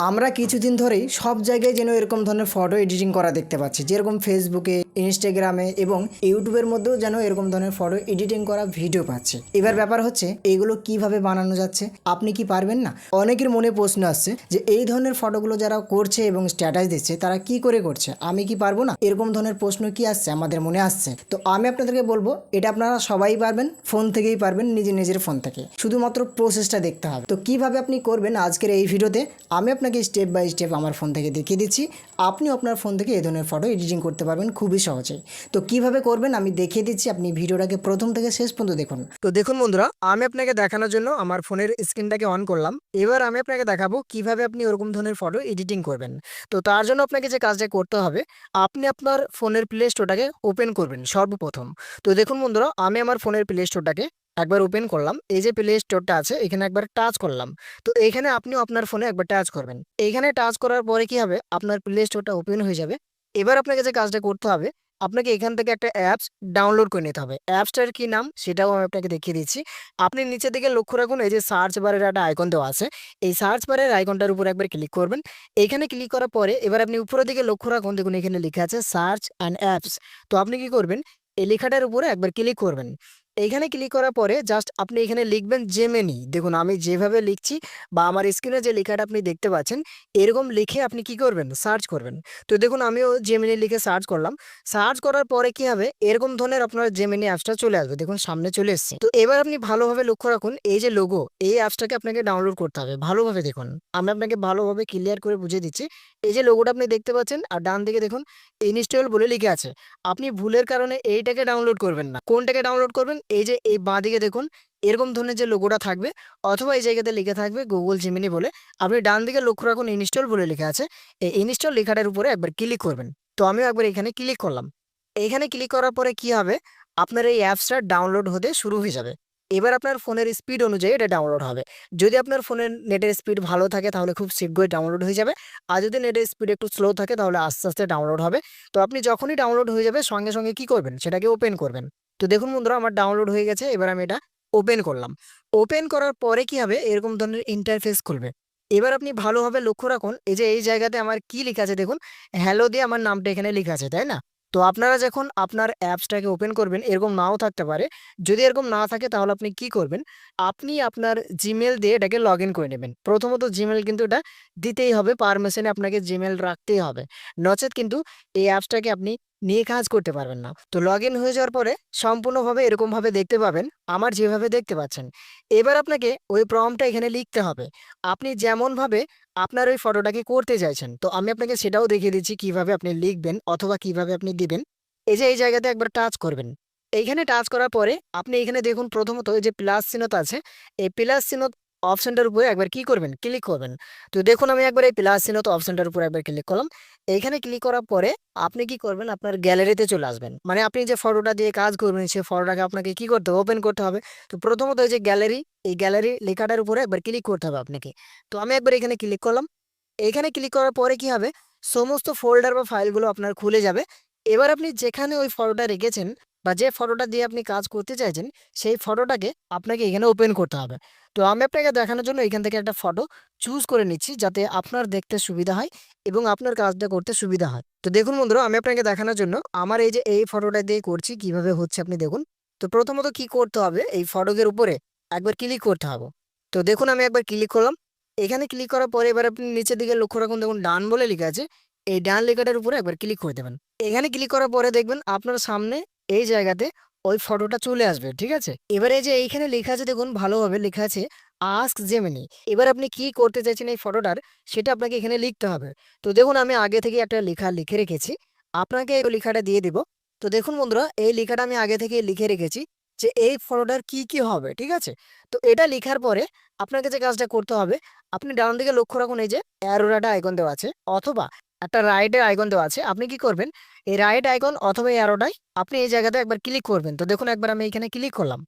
আমরা কিছুদিন ধরেই সব জায়গায় যেন এরকম ধরনের ফটো এডিটিং করা দেখতে পাচ্ছি। যেরকম ফেসবুকে ইনস্টাগ্রামে এবং ইউটিউবের মধ্যেও যেন এরকম ধরনের ফটো এডিটিং করা ভিডিও পাচ্ছে। এবার ব্যাপার হচ্ছে এইগুলো কীভাবে বানানো যাচ্ছে, আপনি কি পারবেন না? অনেকের মনে প্রশ্ন আসছে যে, এই ধরনের ফটোগুলো যারা করছে এবং স্ট্যাটাস দিচ্ছে, তারা কি করে করছে? আমি কি পারব না? এরকম ধরনের প্রশ্ন কি আসছে? আমাদের মনে আসছে। তো আমি আপনাদেরকে বলব, এটা আপনারা সবাই পারবেন ফোন থেকেই পারবেন, নিজের নিজের ফোন থেকে। শুধুমাত্র প্রসেসটা দেখতে হবে। তো কীভাবে আপনি করবেন আজকের এই ভিডিওতে আমি আপনাকে স্টেপ বাই স্টেপ আমার ফোন থেকে দেখিয়ে দিচ্ছি। আপনি আপনার ফোন থেকে এই ধরনের ফটো এডিটিং করতে পারবেন খুবই সহজেই তো কীভাবে করবেন আমি দেখিয়ে দিচ্ছি, আপনি ভিডিওটাকে প্রথম থেকে শেষ পর্যন্ত দেখুন। তো দেখুন বন্ধুরা, আমি আপনাকে দেখানোর জন্য আমার ফোনের স্ক্রিনটাকে অন করলাম। এবার আমি আপনাকে দেখাবো কীভাবে আপনি ওরকম ধরনের ফটো এডিটিং করবেন। তো তার জন্য আপনাকে যে কাজটা করতে হবে, আপনি আপনার ফোনের প্লে স্টোরটাকে ওপেন করবেন সর্বপ্রথম। তো দেখুন বন্ধুরা, আমি আমার ফোনের প্লে স্টোরটাকে একবার ওপেন করলাম, এই যে প্লে স্টোরটা আছে, এখানে একবার টাচ করলাম। তো এখানে আপনিও আপনার ফোনে একবার টাচ করবেন। এইখানে টাচ করার পরে কি হবে? আপনার প্লে স্টোরটা ওপেন হয়ে যাবে। এবার আপনাকে যে কাজটা করতে হবে, আপনাকে এখান থেকে একটা অ্যাপস ডাউনলোড করে নিতে হবে। অ্যাপসটার কি নাম? সেটাও আমি আপনাকে দেখিয়ে দিচ্ছি। আপনি নিচে দিকে লক্ষ্য রাখুন, এই যে সার্চ বারের একটা আইকন দেওয়া আছে। এই সার্চ বারের আইকনটার উপর একবার ক্লিক করবেন। এইখানে ক্লিক করার পরে এবার আপনি উপরের দিকে লক্ষ্য রাখুন, দেখুন এখানে লেখা আছে সার্চ অ্যান্ড অ্যাপস তো আপনি কি করবেন? এই লেখাটার উপরে একবার ক্লিক করবেন। এইখানে ক্লিক করার পরে জাস্ট আপনি এখানে লিখবেন জেমেনি দেখুন, আমি যেভাবে লিখছি বা আমার স্ক্রিনে যে লেখাটা আপনি দেখতে পাচ্ছেন, এরকম লিখে আপনি কি করবেন? সার্চ করবেন। তো দেখুন, আমিও জেমেনি লিখে সার্চ করলাম। সার্চ করার পরে কি হবে? এরকম ধরনের আপনার জেমেনি অ্যাপসটা চলে আসবে। দেখুন, সামনে চলে এসছে। তো এবার আপনি ভালোভাবে লক্ষ্য রাখুন, এই যে লোগো এই অ্যাপসটাকে আপনাকে ডাউনলোড করতে হবে। ভালোভাবে দেখুন, আমি আপনাকে ভালোভাবে ক্লিয়ার করে বুঝিয়ে দিচ্ছি। এই যে লোগোটা আপনি দেখতে পাচ্ছেন, আর ডান দিকে দেখুন ইনস্টল বলে লিখে আছে। আপনি ভুলের কারণে এইটাকে ডাউনলোড করবেন না। কোনটাকে ডাউনলোড করবেন? এই যে এই বাঁ দিকে দেখুন, এরকম ধরনের যে লোগোটা থাকবে অথবা এই জায়গাতে লিখে থাকবে গুগল জিমিনি বলে, আপনি ডান দিকে লক্ষ্য রাখুন ইনস্টল বলে লেখা আছে। এই ইনস্টল লেখাটার উপরে একবার ক্লিক করবেন। তো আমিও একবার এখানে ক্লিক করলাম। এইখানে ক্লিক করার পরে কি হবে? আপনার এই অ্যাপসটা ডাউনলোড হতে শুরু হয়ে যাবে। এবার আপনার ফোনের স্পিড অনুযায়ী এটা ডাউনলোড হবে। যদি আপনার ফোনের নেটের স্পিড ভালো থাকে তাহলে খুব শীঘ্রই ডাউনলোড হয়ে যাবে। আর যদি নেটের স্পিড একটু স্লো থাকে তাহলে আস্তে আস্তে ডাউনলোড হবে। তো আপনি যখনই ডাউনলোড হয়ে যাবে সঙ্গে সঙ্গে কি করবেন? সেটাকে ওপেন করবেন। তো দেখুন বন্ধুরা, আমার ডাউনলোড হয়ে গেছে, এবার আমি এটা ওপেন করলাম। ওপেন করার পরে কি হবে? এরকম ধরনের ইন্টারফেস খুলবে। এবার আপনি ভালোভাবে লক্ষ্য রাখুন, এই যে এই জায়গাতে আমার কি লেখা আছে দেখুন? হ্যালো দিয়ে আমার নামটা এখানে লেখা আছে, তাই না? তো আপনারা যখন আপনার অ্যাপসটাকে ওপেন করবেন, এরকম নাও থাকতে পারে। যদি এরকম না থাকে, তাহলে আপনি কি করবেন? আপনি আপনার জিমেল দিয়ে এটাকে লগ করে নেবেন। প্রথমত জিমেল কিন্তু এটা দিতেই হবে পারমিশনে আপনাকে জিমেল রাখতেই হবে। নচেত কিন্তু এই অ্যাপসটাকে আপনি নিয়ে কাজ করতে পারবেন না। তো লগ হয়ে যাওয়ার পরে সম্পূর্ণভাবে এরকমভাবে দেখতে পাবেন, আমার যেভাবে দেখতে পাচ্ছেন। এবার আপনাকে ওই প্রমটা এখানে লিখতে হবে। আপনি যেমনভাবে আপনার ওই ফটোটাকে করতে চাইছেন? তো আমি আপনাকে সেটাও দেখিয়ে দিচ্ছি কীভাবে আপনি লিখবেন অথবা কীভাবে আপনি দিবেন। এই যে, এই জায়গাতে একবার টাচ করবেন। এইখানে টাচ করার পরে আপনি এখানে দেখুন প্রথমত এই যে প্লাস চিহ্নত আছে। এই প্লাস চিহ্ন অপশনটার উপরে একবার কি করবেন? ক্লিক করবেন। তো দেখুন, আমি একবার এই প্লাস চিহ্নত অপশনটার উপরে একবার ক্লিক করলাম। এইখানে ক্লিক করার পরে আপনি কি করবেন? আপনার গ্যালারিতে চলে আসবেন। মানে আপনি যে ফটোটা দিয়ে কাজ করবেন সেই ফটোটাকে আপনাকে কি করতে হবে? ওপেন করতে হবে। তো প্রথমত এই যে গ্যালারি এই গ্যালারি লেখাটার উপরে একবার ক্লিক করতে হবে আপনাকে। তো আমি একবার এখানে ক্লিক করলাম। এখানে ক্লিক করার পরে কি হবে? সমস্ত ফোল্ডার বা ফাইলগুলো আপনার খুলে যাবে। এবার আপনি যেখানে ওই ফটোটা রেখেছেন বা যে ফটোটা দিয়ে আপনি কাজ করতে চাইছেন, সেই ফটোটাকে আপনাকে এখানে ওপেন করতে হবে। তো আমি আপনাকে দেখানোর জন্য এখান থেকে একটা ফটো চুজ করে নিচ্ছি যাতে আপনার দেখতে সুবিধা হয় এবং আপনার কাজটা করতে সুবিধা হয়। তো দেখুন বন্ধুরা, আমি আপনাকে দেখানোর জন্য আমার এই যে এই ফটোটা দিয়ে করছি, কীভাবে হচ্ছে আপনি দেখুন। তো প্রথমত কি করতে হবে, এই ফটোকের উপরে একবার ক্লিক করতে হবে। তো দেখুন আমি একবার ক্লিক করলাম। এখানে ক্লিক করার পরে এবার আপনি নিচের দিকে লক্ষ্য রাখুন, দেখুন ডান বলে লেখা আছে এই ডান লেখাটার উপরে একবার ক্লিক করে দেবেন। এখানে ক্লিক করার পরে দেখবেন আপনার সামনে এই জায়গাতে ওই ফটোটা চলে আসবে, ঠিক আছে? এবার যে এইখানে লেখা আছে, দেখুন, ভালোভাবে লেখা আছে আস্ক জেমিনি এবার আপনি কি করতে চাইছেন এই ফটোটার সেটা আপনাকে এখানে লিখতে হবে। তো দেখুন, আমি আগে থেকে একটা লেখা লিখে রেখেছি। আপনাকে এই লেখাটা দিয়ে দিব। তো দেখুন বন্ধুরা, এই লেখাটা আমি আগে থেকে লিখে রেখেছি যে এই ফটোটার কি কি হবে, ঠিক আছে? তো এটা লেখার পরে আপনাকে যে কাজটা করতে হবে। আপনি ডান দিকে লক্ষ্য রাখুন, এই যে অ্যারোরাটা আইকন দেওয়া আছে, অথবা একটা রাইটের আইকন দেওয়া আছে। আপনি কি করবেন? এই রাইট আইকন অথবা এই অ্যারোটাই আপনি এই জায়গাতে একবার ক্লিক করবেন। তো দেখুন, একবার আমি এখানে ক্লিক করলাম।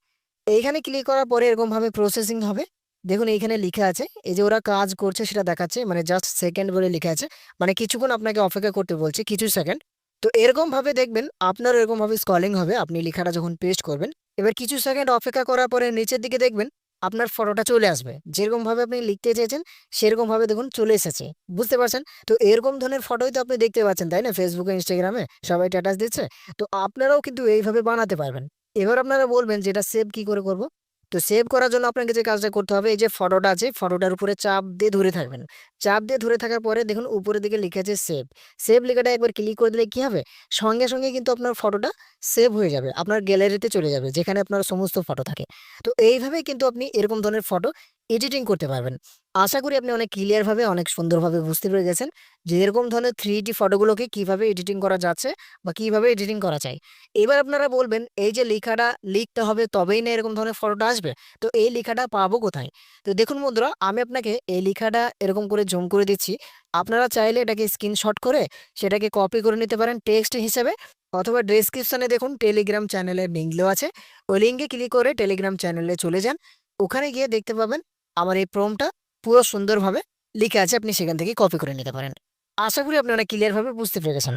এইখানে ক্লিক করার পরে এরকমভাবে প্রসেসিং হবে। দেখুন, এইখানে লিখে আছে, এই যে ওরা কাজ করছে সেটা দেখাচ্ছে মানে জাস্ট সেকেন্ড বলে লিখে আছে। মানে কিছুক্ষণ আপনাকে অপেক্ষা করতে বলছে, কিছু সেকেন্ড তো এরকমভাবে দেখবেন, আপনার এরকমভাবে স্কলিং হবে। আপনি লেখাটা যখন পেস্ট করবেন, এবার কিছু সেকেন্ড অপেক্ষা করার পরে নিচের দিকে দেখবেন আপনার ফটোটা চলে আসবে। যেরকমভাবে আপনি লিখতে চেয়েছেন, সেরকমভাবে দেখুন চলে এসেছে। বুঝতে পারছেন? তো এরকম ধরনের ফটোই তো আপনি দেখতে পাচ্ছেন, তাই না? ফেসবুকে ইনস্টাগ্রামে সবাই স্ট্যাটাস দিচ্ছে। তো আপনারাও কিন্তু এইভাবে বানাতে পারবেন। এবার আপনারা বলবেন যে এটা সেভ কি করে করব? তো সেভ করার জন্য আপনাকে যে কাজটা করতে হবে, এই যে ফটোটা আছে ফটোটার উপরে চাপ দিয়ে ধরে থাকবেন। চাপ দিয়ে ধরে থাকার পরে দেখুন উপরের দিকে লিখে আছে সেভ সেভ লেখাটা একবার ক্লিক করে দিলে কী হবে? সঙ্গে সঙ্গে কিন্তু আপনার ফটোটা সেভ হয়ে যাবে, আপনার গ্যালারিতে চলে যাবে, যেখানে আপনার সমস্ত ফটো থাকে। তো এইভাবেই কিন্তু আপনি এরকম ধরনের ফটো এডিটিং করতে পারবেন। আশা করি আপনি অনেক ক্লিয়ারভাবে অনেক সুন্দরভাবে বুঝতে পেরে গেছেন যে এরকম ধরনের থ্রি ডি ফটোগুলোকে কীভাবে এডিটিং করা যাচ্ছে বা কীভাবে এডিটিং করা যায়। এবার আপনারা বলবেন, এই যে লেখাটা লিখতে হবে তবেই না এরকম ধরনের ফটোটা আসবে? তো এই লেখাটা পাবো কোথায়? তো দেখুন বন্ধুরা, আমি আপনাকে এই লেখাটা এরকম করে জুম করে দিচ্ছি। আপনারা চাইলে এটাকে স্ক্রিনশট করে সেটাকে কপি করে নিতে পারেন টেক্সট হিসেবে অথবা ডেসক্রিপশনে দেখুন টেলিগ্রাম চ্যানেলের লিঙ্ক আছে। ওই লিঙ্কে ক্লিক করে টেলিগ্রাম চ্যানেলে চলে যান। ওখানে গিয়ে দেখতে পাবেন আমার এই প্রমটা পুরো সুন্দরভাবে লিখে আছে, আপনি সেখান থেকে কপি করে নিতে পারেন। আশা করি আপনি অনেক ক্লিয়ারভাবে বুঝতে পেরেছেন।